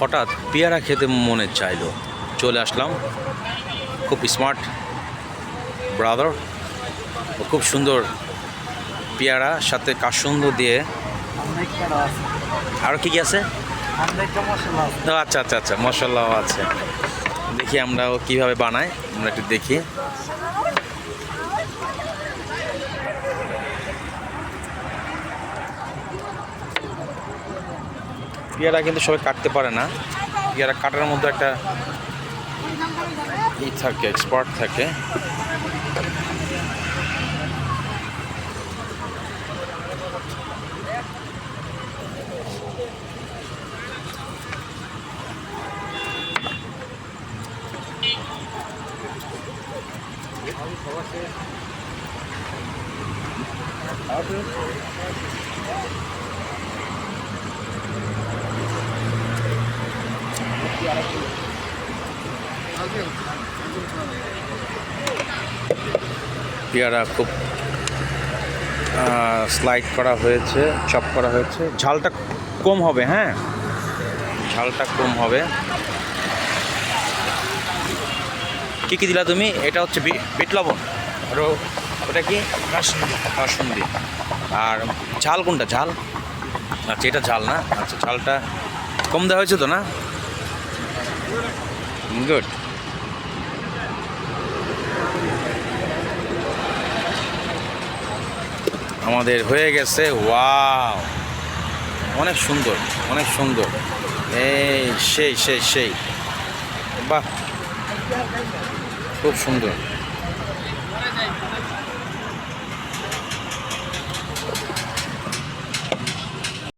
হঠাৎ পেয়ারা খেতে মনে চাইলো। চলে আসলাম। খুব স্মার্ট ব্রাদার খুব সুন্দর পেয়ারা, সাথে কাসুন্দ দিয়ে। আর কি কি আছে? আচ্ছা আচ্ছা আচ্ছা মশলাও আছে। দেখি আমরা ও কীভাবে বানাই আমরা একটু দেখি। পেয়ারা কিন্তু সবাই কাটতে পারে না। পেয়ারা কাটার মধ্যে একটা ই থাকে এক্সপার্ট থাকে। পেয়ারা খুব স্লাইড করা হয়েছে চপ করা হয়েছে। ঝালটা কম হবে হ্যাঁ? ঝালটা কম হবে। কি কি দিলা তুমি? এটা হচ্ছে বিট লবণ আর ওটা কি? কাসুন্দি আর ঝাল কোনটা? ঝাল? আচ্ছা এটা ঝাল না? আচ্ছা ঝালটা কম দেওয়া হয়েছে তো না? গুড। আমাদের হয়ে গেছে, ওয়াও। অনেক সুন্দর অনেক সুন্দর। এই, সেই সেই সেই। বাহ। খুব সুন্দর।